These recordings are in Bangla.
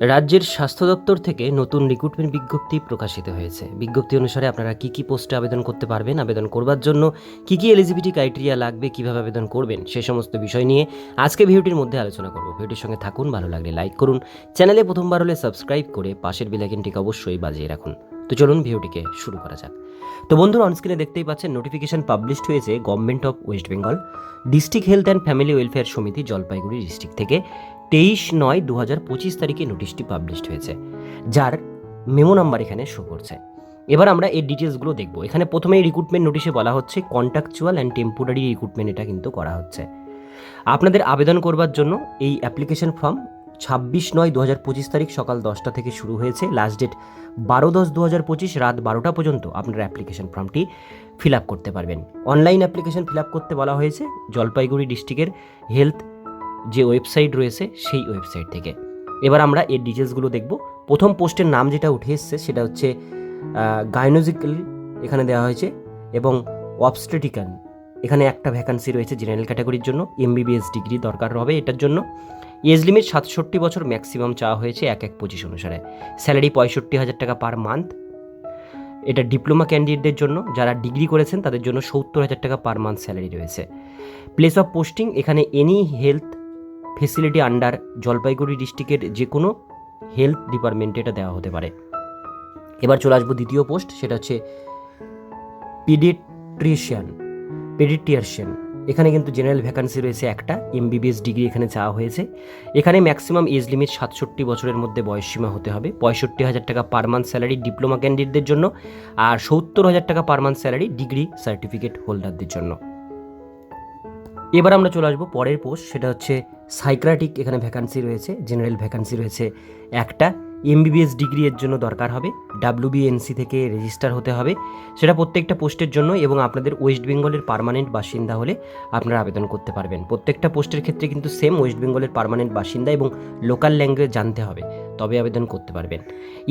রাজ্যের স্বাস্থ্য দপ্তর থেকে নতুন রিক্রুটমেন্ট বিজ্ঞপ্তি প্রকাশিত হয়েছে। বিজ্ঞপ্তি অনুসারে আপনারা কি কি পোস্টে আবেদন করতে পারবেন, আবেদন করবার জন্য কি কি এলিজিবিলিটি ক্রাইটেরিয়া লাগবে, কীভাবে আবেদন করবেন, সে সমস্ত বিষয় নিয়ে আজকে ভিডিওটির মধ্যে আলোচনা করব। ভিডিওটির সঙ্গে থাকুন, ভালো লাগলে লাইক করুন। চ্যানেলে প্রথমবার হলে সাবস্ক্রাইব করে পাশের বেলাইকনটিকে অবশ্যই বাজিয়ে রাখুন। তো চলুন ভিডিওটিকে শুরু করা যাক। তো বন্ধুরা অনস্ক্রিনে দেখতেই পাচ্ছেন নোটিফিকেশন পাবলিশড হয়েছে government of West Bengal district health and family welfare সমিতি জলপাইগুড়ি ডিস্ট্রিক্ট থেকে। তেইশ নয় দু হাজার পঁচিশ তারিখে নোটিশটি পাবলিশড হয়েছে, যার মেমো নাম্বার এখানে শো করছে। এবার আমরা এই ডিটেলসগুলো দেখব। এখানে প্রথমেই রিক্রুটমেন্ট নোটিশে বলা হচ্ছে কন্ট্রাকচুয়াল অ্যান্ড টেম্পোরারি রিক্রুটমেন্ট এটা কিন্তু করা হচ্ছে। আপনাদের আবেদন করবার জন্য এই অ্যাপ্লিকেশন ফর্ম ছাব্বিশ নয় দু হাজার পঁচিশ তারিখ সকাল দশটা থেকে শুরু হয়েছে। লাস্ট ডেট বারো দশ দু হাজার পঁচিশ রাত বারোটা পর্যন্ত আপনারা অ্যাপ্লিকেশন ফর্মটি ফিল আপ করতে পারবেন। অনলাইন অ্যাপ্লিকেশন ফিল আপ করতে বলা হয়েছে জলপাইগুড়ি ডিস্ট্রিক্টের হেলথ যে ওয়েবসাইট রয়েছে সেই ওয়েবসাইট থেকে। এবার আমরা এর ডিটেলসগুলো দেখব। প্রথম পোস্টের নাম যেটা উঠে এসছে সেটা হচ্ছে গাইনোজিক্যাল এখানে দেওয়া হয়েছে এবং অবস্ট্রেটিক্যাল এখানে একটা ভ্যাকান্সি রয়েছে জেনারেল ক্যাটাগরির জন্য। এমবিবিএস ডিগ্রি দরকার হবে এটার জন্য। এজ লিমিট সাতষট্টি বছর ম্যাক্সিমাম চাওয়া হয়েছে এক এক পঁচিশ অনুসারে। স্যালারি পঁয়ষট্টি হাজার টাকা পার মান্থ এটা ডিপ্লোমা ক্যান্ডিডেটদের জন্য। যারা ডিগ্রি করেছেন তাদের জন্য সত্তর হাজার টাকা পার মান্থ স্যালারি রয়েছে। প্লেস অফ পোস্টিং এখানে any health facility under Jalpaiguri ডিস্ট্রিক্টের যে কোনো হেলথ ডিপার্টমেন্টে এটা দেওয়া হতে পারে। এবার চলে আসব দ্বিতীয় পোস্ট, সেটা হচ্ছে পিডিট্রিশিয়ান পেডিট্রিয়ার্সিয়ান এখানে কিন্তু জেনারেল ভ্যাকান্সি রয়েছে একটা এমবিবিএস ডিগ্রি এখানে চাওয়া হয়েছে। এখানে ম্যাক্সিমাম এজ লিমিট সাতষট্টি বছরের মধ্যে বয়সসীমা হতে হবে, পঁয়ষট্টি হাজার টাকা পার মান্থ স্যালারি ডিপ্লোমা ক্যান্ডিডেটদের জন্য আর সত্তর হাজার টাকা per month salary degree certificate হোল্ডারদের জন্য। এবার আমরা চলে আসব পরের পোস্ট সেটা হচ্ছে সাইক্রাটিক এখানে ভ্যাকান্সি রয়েছে জেনারেল ভ্যাকান্সি রয়েছে একটা। এমবিবিএস ডিগ্রি এর জন্য দরকার হবে ডাব্লিউবিএনসি থেকে রেজিস্টার হতে হবে। সেটা প্রত্যেকটা পোস্টের জন্য এবং আপনাদের ওয়েস্ট বেঙ্গলের পার্মানেন্ট বাসিন্দা হলে আপনারা আবেদন করতে পারবেন। প্রত্যেকটা পোস্টের ক্ষেত্রে কিন্তু সেম ওয়েস্ট বেঙ্গলের পার্মানেন্ট বাসিন্দা এবং লোকাল ল্যাঙ্গুয়েজ জানতে হবে। তবে আবেদন করতে পারবেন।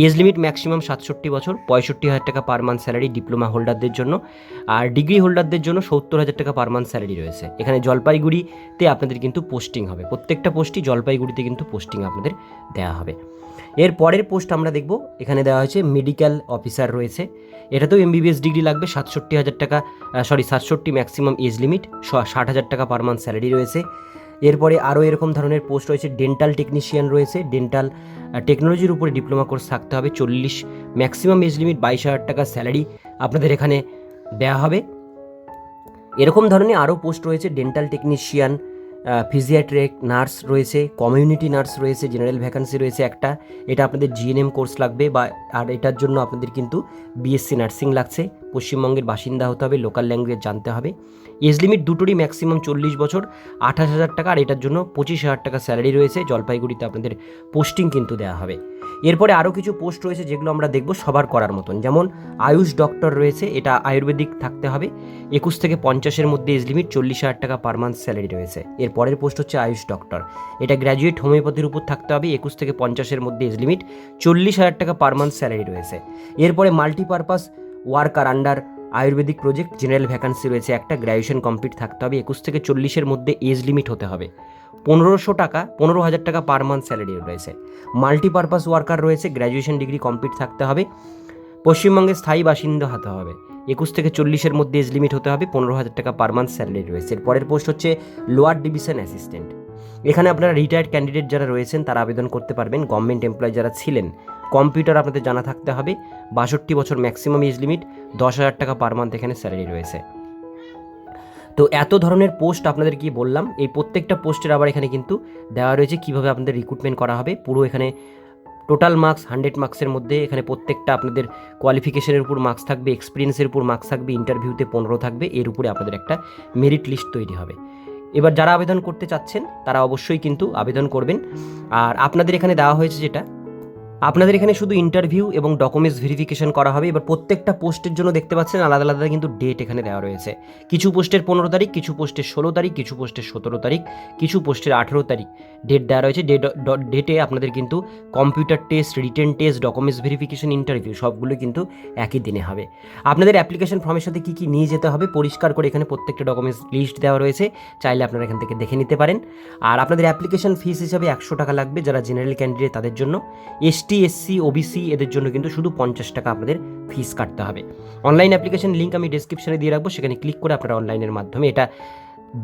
এজ লিমিট ম্যাক্সিমাম সাতষট্টি বছর, পঁয়ষট্টি হাজার টাকা পার মান্থ স্যালারি ডিপ্লোমা হোল্ডারদের জন্য আর ডিগ্রি হোল্ডারদের জন্য সত্তর হাজার টাকা পার মান্থ স্যালারি রয়েছে। এখানে জলপাইগুড়িতে আপনাদের কিন্তু পোস্টিং হবে। প্রত্যেকটা পোস্টই জলপাইগুড়িতে কিন্তু পোস্টিং আপনাদের দেওয়া হবে। এর পরের পোস্ট আমরা দেখব। এখানে দেওয়া হয়েছে মেডিকেল অফিসার রয়েছে। এটাতেও এমবিবিএস ডিগ্রি লাগবে। সাতষট্টি হাজার টাকা সরি সাতষট্টি ম্যাক্সিমাম এজ লিমিট ষাট হাজার টাকা পার মান্থ স্যালারি রয়েছে। এরপরে আরও এরকম ধরনের পোস্ট রয়েছে ডেন্টাল টেকনিশিয়ান রয়েছে ডেন্টাল টেকনোলজির উপরে ডিপ্লোমা কোর্স থাকতে হবে, চল্লিশ ম্যাক্সিমাম এজ লিমিট বাইশ হাজার টাকা স্যালারি আপনাদের এখানে দেওয়া হবে। এরকম ধরনের আরও পোস্ট রয়েছে ডেন্টাল টেকনিশিয়ান ফিজিয়াট্রিক নার্স রয়েছে কমিউনিটি নার্স রয়েছে জেনারেল ভ্যাকান্সি রয়েছে একটা। এটা আপনাদের জিএনএম কোর্স লাগবে বা, আর এটার জন্য আপনাদের কিন্তু বিএসসি নার্সিং লাগছে। পশ্চিমবঙ্গের বাসিন্দা হতে হবে লোকাল ল্যাঙ্গুয়েজ জানতে হবে। এজ লিমিট দুটোরই ম্যাক্সিমাম চল্লিশ বছর, আঠাশ হাজার টাকা, আর এটার জন্য পঁচিশ হাজার টাকা স্যালারি রয়েছে। জলপাইগুড়িতে আপনাদের পোস্টিং কিন্তু দেওয়া হবে। এরপরে আরও কিছু পোস্ট রয়েছে যেগুলো আমরা দেখব সবার করার মতন। যেমন আয়ুষ ডক্টর রয়েছে, এটা আয়ুর্বেদিক থাকতে হবে। একুশ থেকে পঞ্চাশের মধ্যে এজ লিমিট চল্লিশ হাজার টাকা পার মান্থ স্যালারি রয়েছে। এর পরের পোস্ট হচ্ছে আয়ুষ ডক্টর। এটা গ্র্যাজুয়েট হোমিওপ্যাথির উপর থাকতে হবে, একুশ থেকে পঞ্চাশের মধ্যে এজ লিমিট চল্লিশ হাজার টাকা পার মান্থ স্যালারি রয়েছে। এরপরে multipurpose worker under ayurvedic project general vacancy রয়েছে, একটা গ্র্যাজুয়েশন কমপ্লিট থাকতে হবে, একুশ থেকে চল্লিশের মধ্যে এজ লিমিট হতে হবে। পনেরোশো টাকা, পনেরো হাজার টাকা পার মান্থ স্যালারি রয়েছে। মাল্টিপারপাস ওয়ার্কার রয়েছে গ্র্যাজুয়েশন ডিগ্রি কমপ্লিট থাকতে হবে। পশ্চিমবঙ্গের স্থায়ী বাসিন্দা হতে হবে। একুশ থেকে চল্লিশের মধ্যে এজ লিমিট হতে হবে, পনেরো হাজার টাকা পার মান্থ স্যালারি রয়েছে। এর পরের পোস্ট হচ্ছে লোয়ার ডিভিশন অ্যাসিস্ট্যান্ট এখানে আপনারা রিটায়ার্ড ক্যান্ডিডেট যারা রয়েছেন, তারা আবেদন করতে পারবেন। গভর্নমেন্ট এমপ্লয় যারা ছিলেন কম্পিউটার আপনাদের জানা থাকতে হবে। বাষট্টি বছর ম্যাক্সিমাম এজ লিমিট দশ হাজার টাকা পার মান্থ এখানে স্যালারি রয়েছে। তো এত ধরনের পোস্ট আপনাদের কি বললাম। এই প্রত্যেকটা পোস্টের আবার এখানে কিন্তু দেওয়া রয়েছে কীভাবে আপনাদের রিক্রুটমেন্ট করা হবে। পুরো এখানে টোটাল মার্কস হান্ড্রেড মার্কসের মধ্যে এখানে প্রত্যেকটা আপনাদের কোয়ালিফিকেশনের উপর মার্কস থাকবে এক্সপিরিয়েন্সের উপর মার্কস থাকবে ইন্টারভিউতে পনেরো থাকবে, এর উপরে আপনাদের একটা মেরিট লিস্ট তৈরি হবে। এবার যারা আবেদন করতে চাচ্ছেন, তারা অবশ্যই কিন্তু আবেদন করবেন। আর আপনাদের এখানে দেওয়া হয়েছে যেটা আপনাদের এখানে শুধু ইন্টারভিউ এবং ডকুমেন্টস ভেরিফিকেশন করা হবে। এবার প্রত্যেকটা পোস্টের জন্য দেখতে পাচ্ছেন আলাদা আলাদা কিন্তু ডেট এখানে দেওয়া রয়েছে। কিছু পোস্টের পনেরো তারিখ, কিছু পোস্টের ষোলো তারিখ, কিছু পোস্টের সতেরো তারিখ, কিছু পোস্টের আঠেরো তারিখ। ডেট দেওয়া রয়েছে। ডেট ডেটে আপনাদের কিন্তু computer test written test documents verification interview সবগুলো কিন্তু একই দিনে হবে। আপনাদের অ্যাপ্লিকেশন ফর্মের সাথে কী কী নিয়ে যেতে হবে পরিষ্কার করে এখানে প্রত্যেকটা ডকুমেন্টস লিস্ট দেওয়া রয়েছে। চাইলে আপনারা এখান থেকে দেখে নিতে পারেন। আর আপনাদের অ্যাপ্লিকেশন ফিস হিসাবে একশো টাকা লাগবে যারা জেনারেল ক্যান্ডিডেট তাদের জন্য। এসটি এসসি ওবিসি এদের জন্য কিন্তু শুধু পঞ্চাশ টাকা আপনাদের ফিস কাটতে হবে। অনলাইন অ্যাপ্লিকেশন লিঙ্ক আমি ডিসক্রিপশনে দিয়ে রাখব, সেখানে ক্লিক করে আপনারা অনলাইনের মাধ্যমে এটা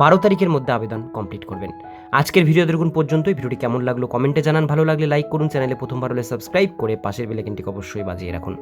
বারো তারিখের মধ্যে আবেদন কমপ্লিট করবেন। আজকের ভিডিও দেখুন পর্যন্তই ভিডিওটি কেমন লাগল কমেন্টে জানান, ভালো লাগলে লাইক করুন চ্যানেলে প্রথমবার হলে সাবস্ক্রাইব করে পাশের বেলাইকনটিকে অবশ্যই বাজিয়ে রাখুন।